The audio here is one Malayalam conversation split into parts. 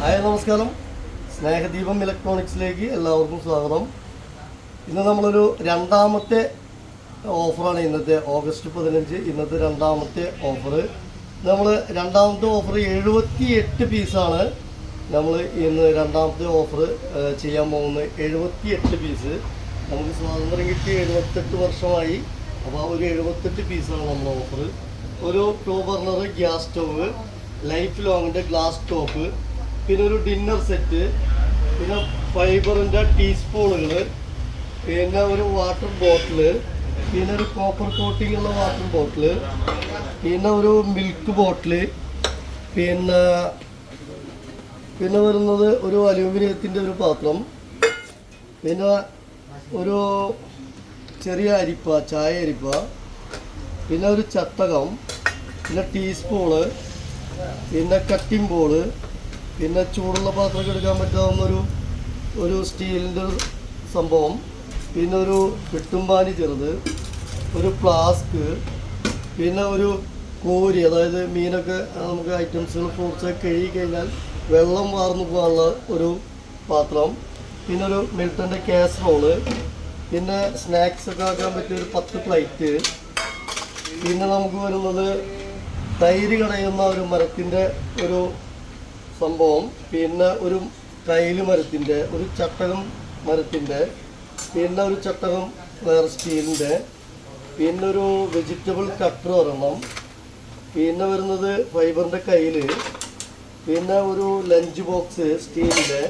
ഹായ് നമസ്കാരം. സ്നേഹദീപം ഇലക്ട്രോണിക്സിലേക്ക് എല്ലാവർക്കും സ്വാഗതം. ഇന്ന് നമ്മളൊരു രണ്ടാമത്തെ ഓഫറാണ് ഇന്നത്തെ ഓഗസ്റ്റ് പതിനഞ്ച് ഇന്നത്തെ രണ്ടാമത്തെ ഓഫർ. നമ്മൾ രണ്ടാമത്തെ ഓഫർ എഴുപത്തി എട്ട് പീസാണ് നമ്മൾ ഇന്ന് രണ്ടാമത്തെ ഓഫർ ചെയ്യാൻ പോകുന്നത് എഴുപത്തി എട്ട് പീസ്. നമുക്ക് സ്വാതന്ത്ര്യം കിട്ടി എഴുപത്തെട്ട് വർഷമായി. അപ്പോൾ ഒരു എഴുപത്തെട്ട് പീസാണ് നമ്മുടെ ഓഫർ. ഒരു two burner gas stove Life ലോങ്ങിന്റെ glass top പിന്നെ ഒരു ഡിന്നർ സെറ്റ് പിന്നെ ഫൈബറിന്റെ ടീസ്പൂണുകൾ പിന്നെ ഒരു വാട്ടർ ബോട്ടിൽ പിന്നെ ഒരു കോപ്പർ കോട്ടിംഗ് ഉള്ള വാട്ടർ ബോട്ടിൽ പിന്നെ ഒരു മിൽക്ക് ബോട്ടിൽ പിന്നെ പിന്നെ വരുന്നത് ഒരു അലൂമിനിയത്തിന്റെ ഒരു പാത്രം പിന്നെ ഒരു ചെറിയ അരിപ്പ ചായ അരിപ്പ പിന്നെ ഒരു ചത്തകം പിന്നെ ടീസ്പൂണ് പിന്നെ കട്ടിംഗ് ബോൾ പിന്നെ ചൂടുള്ള പാത്രമൊക്കെ എടുക്കാൻ പറ്റാവുന്ന ഒരു സ്റ്റീലിന്റെ സംഭവം. പിന്നെ ഒരു വെട്ടുംപാനി ചെറുത് ഒരു ഫ്ലാസ്ക് പിന്നെ ഒരു കോരി അതായത് മീനൊക്കെ നമുക്ക് ഐറ്റംസുകൾ ഫ്രൂട്ട്സൊക്കെ കഴുകി കഴിഞ്ഞാൽ വെള്ളം വാർന്നു പോകാനുള്ള ഒരു പാത്രം. പിന്നെ ഒരു മിൽട്ടന്റെ കാസറോൾ പിന്നെ സ്നാക്സ് ഒക്കെ ആക്കാൻ പറ്റിയ ഒരു പത്ത് പ്ലേറ്റ്. പിന്നെ നമുക്ക് വരുന്നത് തൈര് കടയുന്ന ഒരു മരത്തിന്റെ ഒരു സംഭവം. പിന്നെ ഒരു കൈൽ മരത്തിന്റെ ഒരു ചട്ടകം മരത്തിന്റെ പിന്നെ ഒരു ചട്ടകം ഫ്ലെയർ സ്റ്റീലിന്റെ പിന്നെ ഒരു വെജിറ്റബിൾ കട്ടർ ഒരെണ്ണം പിന്നെ വരുന്നത് ഫൈബറിന്റെ കയ്യിൽ പിന്നെ ഒരു ലഞ്ച് ബോക്സ് സ്റ്റീലിന്റെ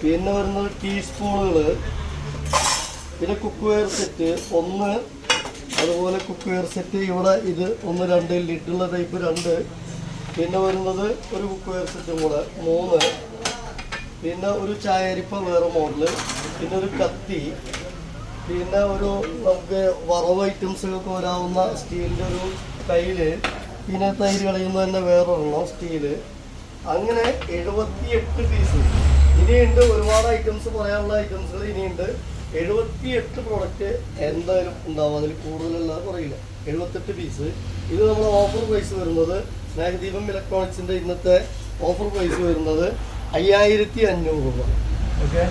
പിന്നെ വരുന്നത് ടീസ്പൂണുകൾ പിന്നെ കുക്ക് വെയർ സെറ്റ് ഒന്ന് അതുപോലെ കുക്ക് വെയർ സെറ്റ് ഇവിടെ ഇത് ഒന്ന് രണ്ട് ലിഡുള്ള ടൈപ്പ് രണ്ട് പിന്നെ വരുന്നത് ഒരു ബുക്ക് വെയർ സെറ്റും കൂടെ മൂന്ന്. പിന്നെ ഒരു ചായരിപ്പ വേറെ മോഡൽ പിന്നെ ഒരു കത്തി. പിന്നെ ഒരു നമുക്ക് വറവ് ഐറ്റംസുകൾക്ക് വരാവുന്ന സ്റ്റീലിന്റെ ഒരു തൈൽ. പിന്നെ തൈര് കളയുന്ന തന്നെ വേറൊരെണ്ണം സ്റ്റീൽ അങ്ങനെ എഴുപത്തിയെട്ട് പീസ് ഇനിയുണ്ട് ഒരുപാട് ഐറ്റംസ് പറയാനുള്ള ഐറ്റംസുകൾ ഇനിയുണ്ട്. എഴുപത്തിയെട്ട് പ്രോഡക്റ്റ് എന്തായാലും ഉണ്ടാവും. അതിൽ കൂടുതലല്ല കുറയില്ല എഴുപത്തെട്ട് പീസ് ഇത് നമ്മൾ ഓഫർ പ്രൈസ് വരുന്നത് സ്നേഹദീപം ഇലക്ട്രോണിക്സിന്റെ ഇന്നത്തെ ഓഫർ പ്രൈസ് വരുന്നത് അയ്യായിരത്തി അഞ്ഞൂറ് രൂപ. ഓക്കെ